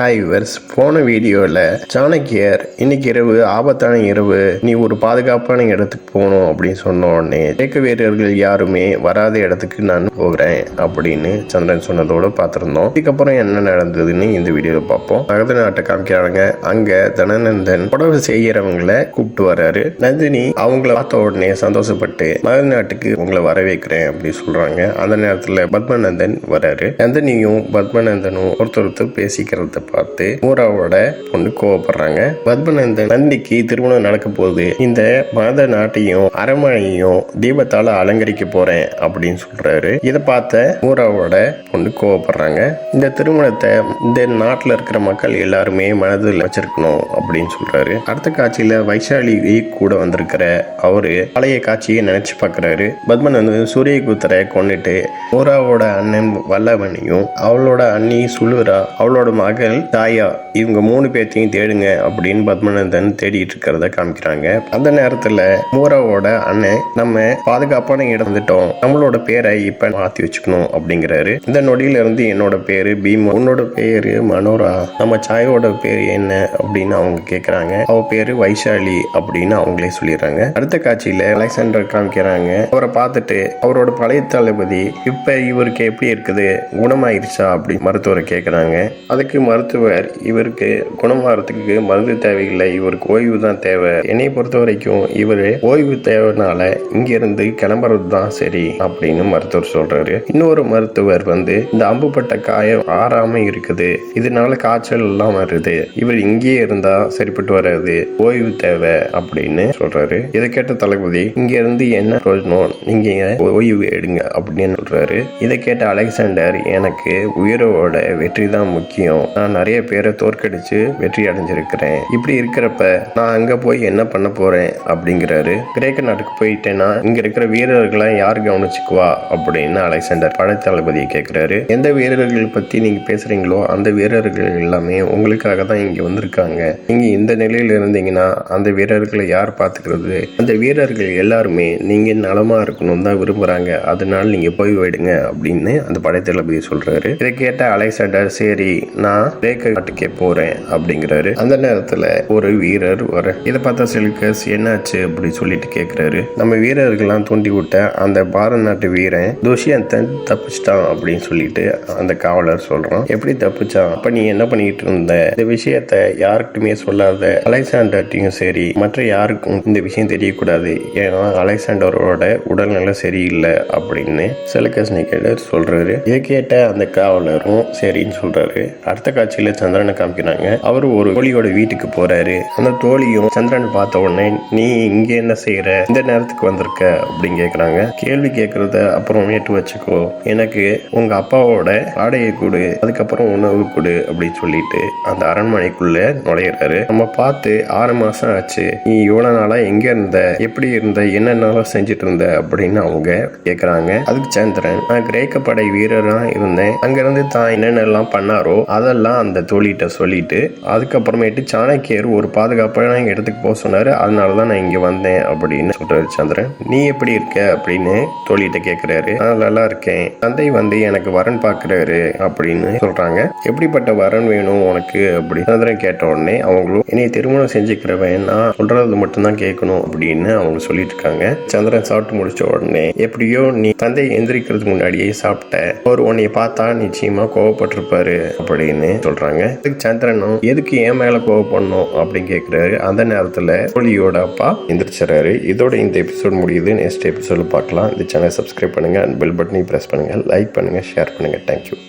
Hi verse போன வீடியோவில் சாணக்கியர் இன்னைக்கு இரவு ஆபத்தான இரவு நீ ஒரு பாதுகாப்பான இடத்துக்கு போகணும் அப்படின்னு சொன்ன உடனே தேக்க வீரர்கள் யாருமே வராத இடத்துக்கு நான் போகிறேன் அப்படின்னு சந்திரன் சொன்னதோட பார்த்துருந்தோம். இதுக்கப்புறம் என்ன நடந்ததுன்னு இந்த வீடியோவில் பார்ப்போம். மகத நாட்டை காமிக்கிறாங்க. அங்கே தனநந்தன் புடவை செய்கிறவங்களை கூப்பிட்டு வராரு நந்தினி அவங்கள பார்த்த உடனே சந்தோஷப்பட்டு மகத நாட்டுக்கு உங்களை வர வைக்கிறேன் அப்படின்னு சொல்கிறாங்க அந்த நேரத்தில் பத்மநந்தன் வராரு நந்தினியும் பத்மநந்தனும் ஒருத்தர் ஒருத்தர் பேசிக்கிறத பார்த்து மூராவோட பொண்ணு கோவப்படுறாங்க. பத்மநந்தன் நந்திக்கு திருமணம் நடக்க போகுது. இந்த மத நாட்டையும் அரண்மனையும் தீபத்தால அலங்கரிக்க போறேன் அப்படின்னு சொல்றாரு. இதை பார்த்த மூராவோட பொண்ணு கோவப்படுறாங்க. இந்த திருமணத்தை இந்த நாட்டில் இருக்கிற மக்கள் எல்லாருமே மனதில் வச்சிருக்கணும் அப்படின்னு சொல்றாரு. அடுத்த காட்சியில வைஷாலி கூட வந்திருக்கிற அவரு பழைய காட்சியை நினைச்சு பார்க்கறாரு பத்மநந்தன் சூரியகுத்தரை கொண்டுட்டு மூராவோட அண்ணன் வல்லவனையும் அவளோட அண்ணி சுளுரா அவளோட மகள் தாயா இவங்க மூணு பேர்த்தையும் தேடுங்க அப்படின்னு பத்மநந்தன் தேடிட்டு இருக்கிறத காமிக்கிறாங்க. அந்த நேரத்துல மூராவோட அண்ணன் நம்ம பாதுகாப்பான இடம் வந்துட்டோம். நம்மளோட பேரை இப்ப மாத்தி வச்சுக்கணும் அப்படிங்கிறாரு. இந்த நொடியில இருந்து என்னோட பேரு பீமா. உன்னோட பேரு மனோரா. நம்ம சாயோட பேர் என்ன அப்படின்னு அவங்க கேக்குறாங்க. அவ பேரு வைஷாலி அப்படின்னு அவங்களே சொல்லிடுறாங்க. அடுத்த காட்சியில அலெக்சாண்டர் காமிக்கிறாங்க. அவரை பார்த்துட்டு அவரோட பழைய தளபதி இப்ப இவருக்கு எப்படி இருக்குது? குணமாயிருச்சா அப்படின்னு மருத்துவரை கேட்குறாங்க அதுக்கு மருத்துவர் இவருக்கு குணமாகறதுக்கு மருந்து தேவையில்லை இவருக்கு ஓய்வு தான் தேவை. என்னை பொறுத்த வரைக்கும் இவர் ஓய்வு தேவைனால இங்கிருந்து கிளம்புறது தான் சரி அப்படின்னு மருத்துவர் சொல்றாரு. இன்னொரு மருத்துவர் வந்து இந்த அம்புப்பட்ட காயம் ஆறாம இருக்குது. இதனால காய்ச்சல் எல்லாம் வருது. இவர் இங்கேயே இருந்தா சரிப்பட்டு வராது. ஓய்வு தேவை அப்படின்னு சொல்றாரு. இதை கேட்ட தளபதி இங்க இருந்து என்ன பிரயோஜனம்? நீங்க ஓய்வு எடுங்க? அப்படின்னு சொல்றாரு. இதை கேட்ட அலெக்சாண்டர் எனக்கு உயிரோட வெற்றி தான் முக்கியம். நான் நிறைய பேரை தோற்கடிச்சு வெற்றி அடைஞ்சிருக்கிறேன். இப்படி இருக்கிறப்ப நான் அங்க போய் என்ன பண்ண போறேன் அப்படிங்கிறாரு. கிரேக்க நாட்டுக்கு போயிட்டேன்னா இங்க இருக்கிற வீரர்களை யார் கவனிச்சுக்குவா அப்படின்னு அலெக்சாண்டர் படை தளபதியை கேட்கிறாரு எந்த வீரர்கள் பத்தி நீங்க பேசுறீங்களோ அந்த வீரர்கள் எல்லாமே உங்களுக்காக தான் இங்க வந்திருக்காங்க. நீங்க இந்த நிலையில இருந்தீங்கன்னா அந்த வீரர்களை யார் பாத்துக்கிறது அந்த வீரர்கள் எல்லாருமே நீங்க நலமா இருக்கணும் தான் விரும்புறாங்க. அதனால நீங்க போய் விடுங்க அப்படின்னு அந்த படை தளபதி சொல்றாரு. இதை கேட்ட அலெக்சாண்டர் சரி நான் கிரேக்க நாட்டுக்கே போறேன் அப்படிங்கிறாரு. அந்த நேரத்துல ஒரு வீரர் வர இதை பார்த்தா செலுக்கஸ் என்னாச்சு? அப்படி சொல்லிட்டு கேட்குறாரு நம்ம வீரர்கள்லாம் தூண்டி விட்ட அந்த பாரத நாட்டு வீரன் துஷ்யந்தன் தப்பிச்சிட்டான் அப்படின்னு சொல்லிட்டு அந்த காவலர் சொல்றான். எப்படி தப்பிச்சான்? அப்ப நீ என்ன பண்ணிட்டு இருந்த? இந்த விஷயத்த யாருக்குமே சொல்லாத. அலெக்சாண்டர்ட்டையும் சரி மற்ற யாருக்கும் இந்த விஷயம் தெரியக்கூடாது. ஏன்னா அலெக்சாண்டரோட உடல்நிலை சரியில்லை அப்படின்னு செலுக்கஸ் நிக்கேடர் சொல்றாரு. இதை கேட்ட அந்த காவலரும் சரின்னு சொல்றாரு. அடுத்த காட்சி காட்சியில சந்திரனை காமிக்கிறாங்க. அவர் ஒரு தோழியோட வீட்டுக்கு போறாரு. அந்த தோழியும் சந்திரன் பார்த்த உடனே நீ இங்க என்ன செய்யற இந்த நேரத்துக்கு வந்திருக்க? அப்படின்னு கேக்குறாங்க. கேள்வி கேட்கறத அப்புறம் ஏற்று வச்சுக்கோ. எனக்கு உங்க அப்பாவோட ஆடையை கொடு. அதுக்கப்புறம் உணவு கொடு அப்படின்னு சொல்லிட்டு அந்த அரண்மனைக்குள்ள நுழையிறாரு. நம்ம பார்த்து ஆறு மாசம் ஆச்சு. நீ இவ்வளவு நாளா எங்க இருந்த? எப்படி இருந்த? என்னென்னலாம் செஞ்சுட்டு இருந்த? அப்படின்னு அவங்க கேக்குறாங்க. அதுக்கு சந்திரன் நான் கிரேக்க படை வீரரா இருந்தேன். அங்கிருந்து தான் என்னென்னலாம் பண்ணாரோ அதெல்லாம் அந்த தோழிகிட்ட சொல்லிட்டு அதுக்கப்புறமேட்டு சாணக்கியர் ஒரு பாதுகாப்பான இடத்துக்கு போக சொன்னார். அதனால தான் நான் இங்கே வந்தேன் அப்படின்னு சொல்றாரு சந்திரன். நீ எப்படி இருக்க? அப்படின்னு தோழிகிட்ட கேட்குறாரு நான் நல்லா இருக்கேன். தந்தை வந்து எனக்கு வரன் பார்க்கறாரு அப்படின்னு சொல்கிறாங்க எப்படிப்பட்ட வரன் வேணும் உனக்கு? அப்படி சந்திரன் கேட்ட உடனே அவங்களும் என்னை திருமணம் செஞ்சுக்கிறவன். நான் சொல்கிறது மட்டும்தான் கேட்கணும். அப்படின்னு அவங்க சொல்லிட்டு இருக்காங்க. சந்திரன் சாப்பிட்டு முடிச்ச உடனே எப்படியோ நீ தந்தை எந்திரிக்கிறதுக்கு முன்னாடியே சாப்பிட்ட. அவர் உன்னை பார்த்தா நிச்சயமாக கோவப்பட்டிருப்பாரு. அப்படின்னு சொல்றாங்க. அதுக்கு சந்திரனும் எதுக்கு என் மேல கோவப்படணும் அப்படின்னு கேட்குறாரு அந்த நேரத்துல கோழியோட அப்பா எந்திரிச்சிடறாரு. இதோட இந்த எபிசோட் முடியுது. நெக்ஸ்ட் எபிசோடு பார்க்கலாம். இந்த சேனல் சப்ஸ்கிரைப் பண்ணுங்க. அண்ட் பெல் பட்டனையும் ப்ரெஸ் பண்ணுங்க. லைக் பண்ணுங்க ஷேர் பண்ணுங்க. Thank you